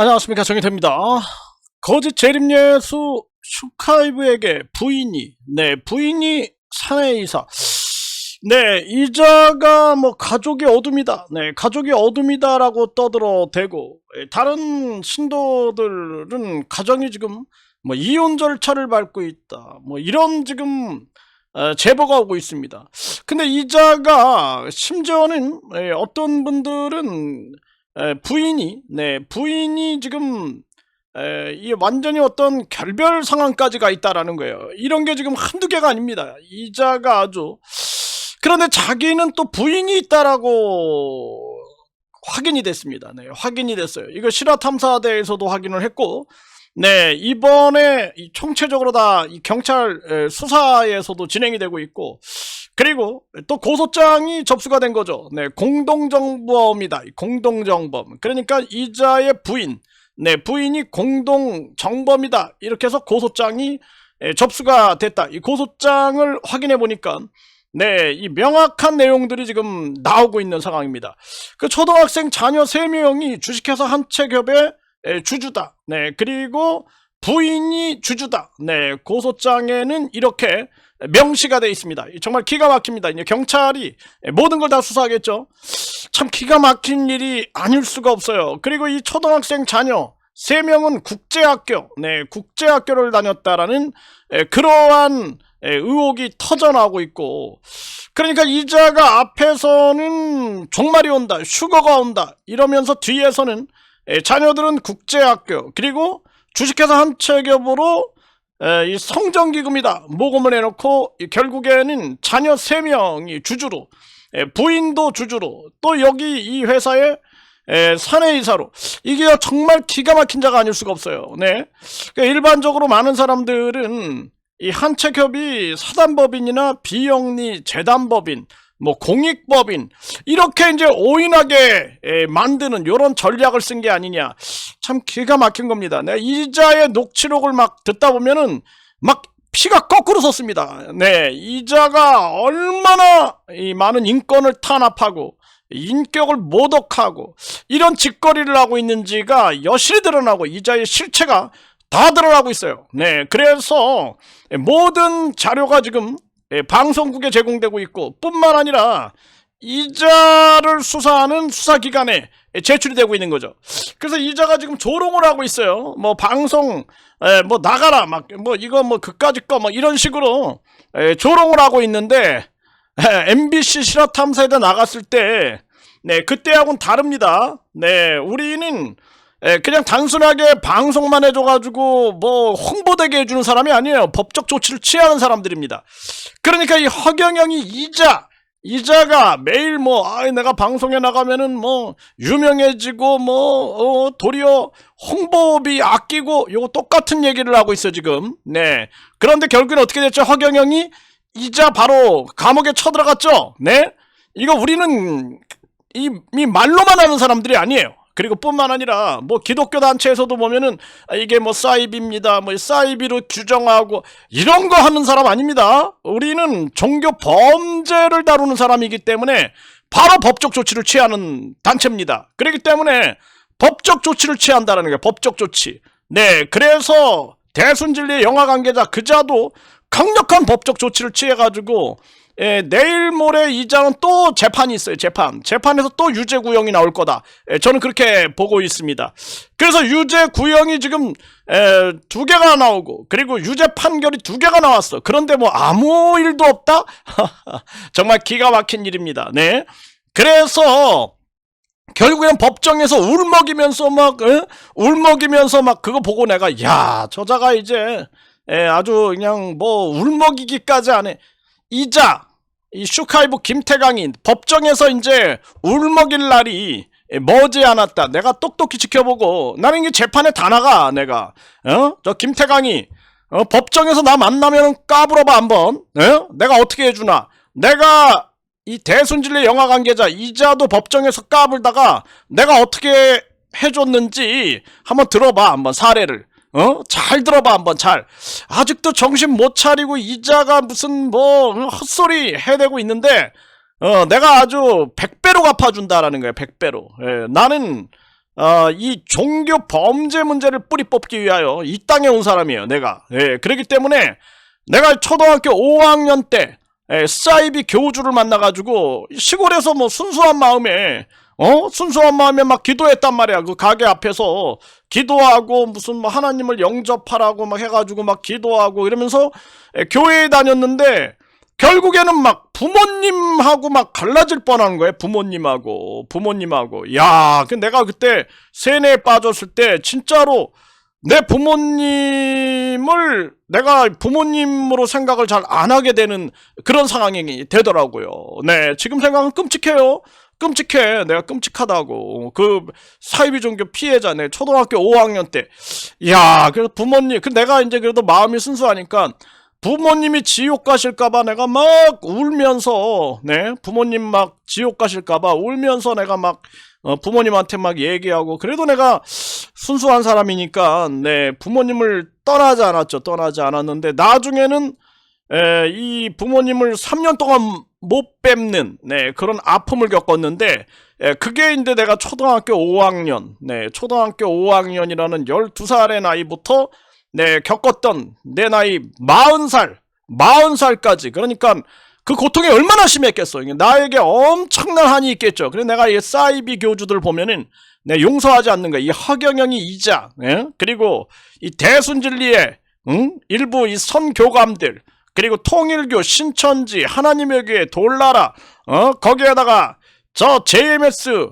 안녕하십니까 정희태입니다. 거짓 재림예수 슈카이브에게 부인이 네 부인이 사내이사 네 이자가 뭐 가족이 어둠이다 네 가족이 어둠이다 라고 떠들어 대고 예, 다른 신도들은 가정이 지금 뭐 이혼 절차를 밟고 있다 뭐 이런 지금 어, 제보가 오고 있습니다. 근데 이자가 심지어는 예, 어떤 분들은 에, 부인이 네 부인이 지금 에, 이 완전히 어떤 결별 상황까지 가 있다라는 거예요. 이런 게 지금 한두 개가 아닙니다. 이자가 아주 그런데 자기는 또 부인이 있다라고 확인이 됐습니다. 네, 확인이 됐어요. 이거 실화 탐사대에서도 확인을 했고 네, 이번에 이 총체적으로 다이 경찰 에, 수사에서도 진행이 되고 있고 그리고 또 고소장이 접수가 된 거죠. 네, 공동정범이다. 공동정범. 그러니까 이자의 부인, 네, 부인이 공동정범이다. 이렇게 해서 고소장이 에, 접수가 됐다. 이 고소장을 확인해 보니까 네, 이 명확한 내용들이 지금 나오고 있는 상황입니다. 그 초등학생 자녀 3명이 주식회사 한 채협의 에, 주주다. 네, 그리고 부인이 주주다. 네, 고소장에는 이렇게 명시가 되어 있습니다. 정말 기가 막힙니다. 이제 경찰이 모든 걸 다 수사하겠죠. 참 기가 막힌 일이 아닐 수가 없어요. 그리고 이 초등학생 자녀 세 명은 국제학교, 네, 국제학교를 다녔다라는 에, 그러한 에, 의혹이 터져나오고 있고, 그러니까 이자가 앞에서는 종말이 온다, 슈거가 온다 이러면서 뒤에서는 에, 자녀들은 국제학교 그리고 주식회사 한 채 겹으로 에, 이 성정기금이다. 모금을 해놓고 이 결국에는 자녀 3명이 주주로 에, 부인도 주주로 또 여기 이 회사의 에, 사내이사로. 이게 정말 기가 막힌 자가 아닐 수가 없어요. 네, 그러니까 일반적으로 많은 사람들은 이 한채협이 사단법인이나 비영리 재단법인 뭐 공익법인 이렇게 이제 오인하게 에, 만드는 이런 전략을 쓴 게 아니냐 참 기가 막힌 겁니다. 네, 이자의 녹취록을 막 듣다 보면은 막 피가 거꾸로 섰습니다. 네, 이자가 얼마나 이 많은 인권을 탄압하고 인격을 모독하고 이런 짓거리를 하고 있는지가 여실히 드러나고 이자의 실체가 다 드러나고 있어요. 네, 그래서 모든 자료가 지금 예, 방송국에 제공되고 있고 뿐만 아니라 이자를 수사하는 수사기관에 제출이 되고 있는 거죠. 그래서 이자가 지금 조롱을 하고 있어요. 뭐 방송 에, 뭐 나가라 막 뭐 이거 뭐 그까짓 거뭐 이런 식으로 에, 조롱을 하고 있는데 에, MBC 실화탐사에다 나갔을 때 네, 그때하고는 다릅니다. 네, 우리는 에, 그냥 단순하게 방송만 해줘가지고 뭐 홍보되게 해주는 사람이 아니에요. 법적 조치를 취하는 사람들입니다. 그러니까 이 허경영이 이자 이자가 매일 뭐 아, 내가 방송에 나가면은 뭐 유명해지고 뭐 어, 도리어 홍보비 아끼고 요거 똑같은 얘기를 하고 있어 지금. 네. 그런데 결국엔 어떻게 됐죠? 허경영이 이자 바로 감옥에 쳐들어갔죠. 네. 이거 우리는 이, 이 말로만 하는 사람들이 아니에요. 그리고 뿐만 아니라 뭐 기독교 단체에서도 보면은 아, 이게 뭐 사이비입니다. 뭐 사이비로 규정하고 이런 거 하는 사람 아닙니다. 우리는 종교 범죄를 다루는 사람이기 때문에 바로 법적 조치를 취하는 단체입니다. 그렇기 때문에 법적 조치를 취한다는 거예요. 법적 조치. 네, 그래서 대순진리의 영화 관계자 그자도 강력한 법적 조치를 취해가지고 예, 내일 모레 이자는 또 재판이 있어요. 재판. 재판에서 또 유죄 구형이 나올 거다. 예, 저는 그렇게 보고 있습니다. 그래서 유죄 구형이 지금 에, 두 개가 나오고 그리고 유죄 판결이 두 개가 나왔어. 그런데 뭐 아무 일도 없다? 정말 기가 막힌 일입니다. 네. 그래서 결국에는 법정에서 울먹이면서 막 에? 울먹이면서 막 그거 보고 내가 야 저자가 이제 에, 아주 그냥 뭐 울먹이기까지 안 해. 이자 이 슈카이브 김태강이 법정에서 이제 울먹일 날이 머지 않았다. 내가 똑똑히 지켜보고 나는 이게 재판에 다 나가 내가. 어 저 김태강이 어, 법정에서 나 만나면 까불어봐 한번. 어? 내가 어떻게 해주나? 내가 이 대순진리 영화 관계자 이자도 법정에서 까불다가 내가 어떻게 해줬는지 한번 들어봐 한번 사례를 어? 잘 들어봐 한번 잘 아직도 정신 못 차리고 이자가 무슨 뭐 헛소리 해대고 있는데 어 내가 아주 100배로 갚아준다라는 거야 100배로 예, 나는 어, 이 종교 범죄 문제를 뿌리 뽑기 위하여 이 땅에 온 사람이에요, 내가. 예, 그렇기 때문에 내가 초등학교 5학년 때 예, 사이비 교주를 만나가지고 시골에서 뭐 순수한 마음에 어? 순수한 마음에 막 기도했단 말이야. 그 가게 앞에서. 기도하고 무슨 뭐 하나님을 영접하라고 막 해가지고 막 기도하고 이러면서 예, 교회에 다녔는데 결국에는 막 부모님하고 막 갈라질 뻔한 거예요 부모님하고 부모님하고. 야그 내가 그때 세뇌에 빠졌을 때 진짜로 내 부모님을 내가 부모님으로 생각을 잘 안 하게 되는 그런 상황이 되더라고요. 네, 지금 생각은 끔찍해요. 끔찍해. 내가 끔찍하다고. 그 사이비 종교 피해자네. 초등학교 5학년 때. 야, 그래서 부모님, 그 내가 이제 그래도 마음이 순수하니까 부모님이 지옥 가실까봐 내가 막 울면서, 네, 부모님 막 지옥 가실까봐 울면서 내가 막 어, 부모님한테 막 얘기하고 그래도 내가 순수한 사람이니까 네 부모님을 떠나지 않았죠 떠나지 않았는데 나중에는 에, 이 부모님을 3년 동안 못 뵙는 네 그런 아픔을 겪었는데 에, 그게 이제 내가 초등학교 5학년 네 초등학교 5학년이라는 12살의 나이부터 네 겪었던 내 나이 40살 40살까지 그러니까 그 고통이 얼마나 심했겠어. 나에게 엄청난 한이 있겠죠. 그래서 내가 이 사이비 교주들 보면은 내 용서하지 않는 거야. 이 허경영이 이자, 예? 그리고 이 대순진리의 응? 일부 이 선교감들, 그리고 통일교, 신천지, 하나님의 교회, 돌나라, 어 거기에다가 저 JMS,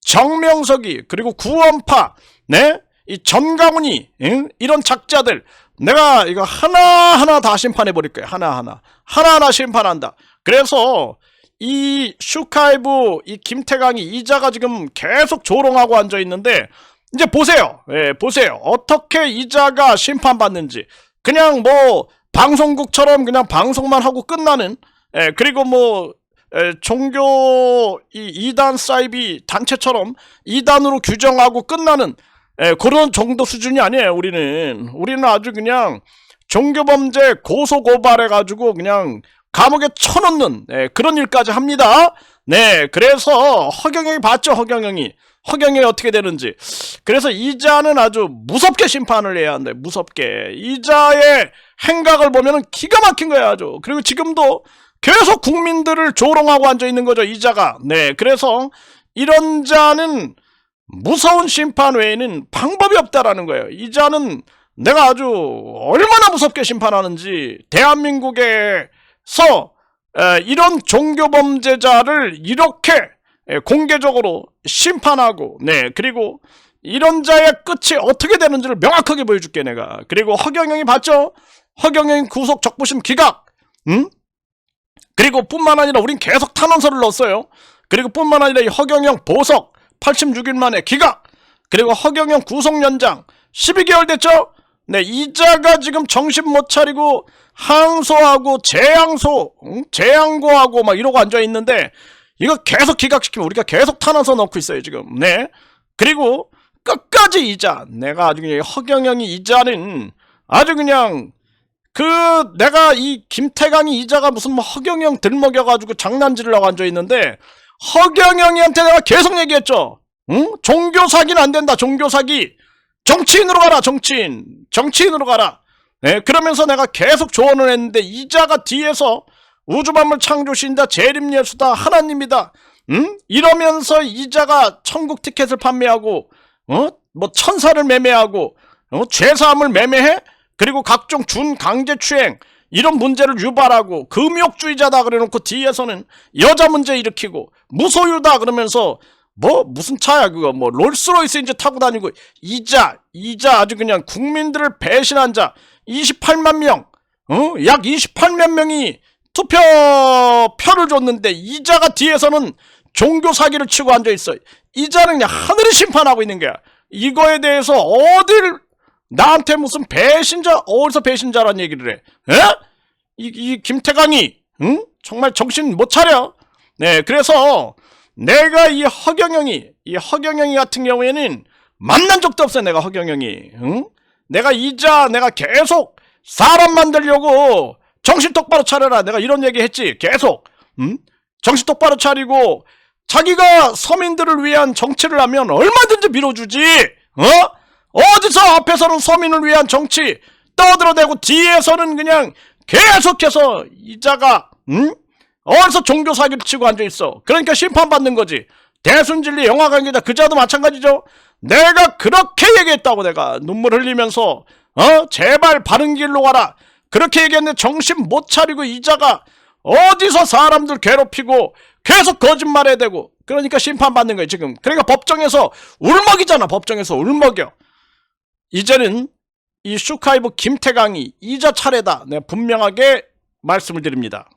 정명석이, 그리고 구원파, 네, 이 전강훈이 응? 이런 작자들 내가 이거 하나하나 다 심판해 버릴 거야. 하나하나. 하나하나 심판한다. 그래서 이 슈카이브 이 김태강이 이자가 지금 계속 조롱하고 앉아 있는데 이제 보세요. 예, 보세요. 어떻게 이자가 심판받는지. 그냥 뭐 방송국처럼 그냥 방송만 하고 끝나는 예, 그리고 뭐 에, 종교 이 이단 사이비 단체처럼 이단으로 규정하고 끝나는 에, 그런 정도 수준이 아니에요. 우리는 우리는 아주 그냥 종교범죄 고소 고발해가지고 그냥 감옥에 쳐넣는 에, 그런 일까지 합니다. 네, 그래서 허경영이 봤죠. 허경영이 허경영이 어떻게 되는지. 그래서 이자는 아주 무섭게 심판을 해야 한다. 무섭게 이자의 행각을 보면 은 기가 막힌 거야 아주. 그리고 지금도 계속 국민들을 조롱하고 앉아 있는 거죠. 이자가. 네, 그래서 이런 자는 무서운 심판 외에는 방법이 없다라는 거예요. 이 자는 내가 아주 얼마나 무섭게 심판하는지 대한민국에 서 에, 이런 종교 범죄자를 이렇게 에, 공개적으로 심판하고 네 그리고 이런 자의 끝이 어떻게 되는지를 명확하게 보여줄게 내가 그리고 허경영이 봤죠 허경영 구속 적부심 기각 응? 그리고 뿐만 아니라 우린 계속 탄원서를 넣었어요 그리고 뿐만 아니라 이 허경영 보석 86일 만에 기각 그리고 허경영 구속 연장 12개월 됐죠? 네 이자가 지금 정신 못 차리고 항소하고 재항소 응? 재항고하고 막 이러고 앉아 있는데 이거 계속 기각시키면 우리가 계속 탄원서 넣고 있어요 지금 네 그리고 끝까지 이자 내가 아주 그냥 허경영이 이자는 아주 그냥 그 내가 이 김태강이 이자가 무슨 뭐 허경영 들먹여가지고 장난질을 하고 앉아 있는데 허경영이한테 내가 계속 얘기했죠. 응? 종교 사기는 안 된다. 종교 사기. 정치인으로 가라. 정치인. 정치인으로 가라. 네, 그러면서 내가 계속 조언을 했는데 이자가 뒤에서 우주만물 창조신다. 재림예수다. 하나님이다. 응? 이러면서 이자가 천국 티켓을 판매하고 어? 뭐 천사를 매매하고 어? 죄사함을 매매해? 그리고 각종 준 강제추행 이런 문제를 유발하고 금욕주의자다 그래놓고 뒤에서는 여자 문제 일으키고 무소유다 그러면서 뭐 무슨 차야 그거 뭐 롤스로이스 이제 타고 다니고 이자 이자 아주 그냥 국민들을 배신한 자 28만 명 어? 약 28만 명이 투표 표를 줬는데 이자가 뒤에서는 종교 사기를 치고 앉아 있어. 이자는 그냥 하늘이 심판하고 있는 거야. 이거에 대해서 어딜 나한테 무슨 배신자 어디서 배신자란 얘기를 해? 에? 이, 이 김태강이 응? 정말 정신 못 차려. 네, 그래서 내가 이 허경영이 이 허경영이 같은 경우에는 만난 적도 없어요. 내가 허경영이. 응? 내가 이자 내가 계속 사람 만들려고 정신 똑바로 차려라. 내가 이런 얘기 했지. 계속. 응? 정신 똑바로 차리고 자기가 서민들을 위한 정치를 하면 얼마든지 밀어주지. 어? 어디서 앞에서는 서민을 위한 정치 떠들어대고 뒤에서는 그냥 계속해서 이자가 응? 어디서 종교 사기를 치고 앉아 있어. 그러니까 심판받는 거지. 대순진리 영화 관계자 그자도 마찬가지죠. 내가 그렇게 얘기했다고 내가 눈물 흘리면서 어 제발 바른 길로 가라. 그렇게 얘기했는데 정신 못 차리고 이자가 어디서 사람들 괴롭히고 계속 거짓말해야 되고 그러니까 심판받는 거예요 지금. 그러니까 법정에서 울먹이잖아 법정에서 울먹여. 이제는 이 슈카이브 김태강이 이자 차례다. 내가 분명하게 말씀을 드립니다.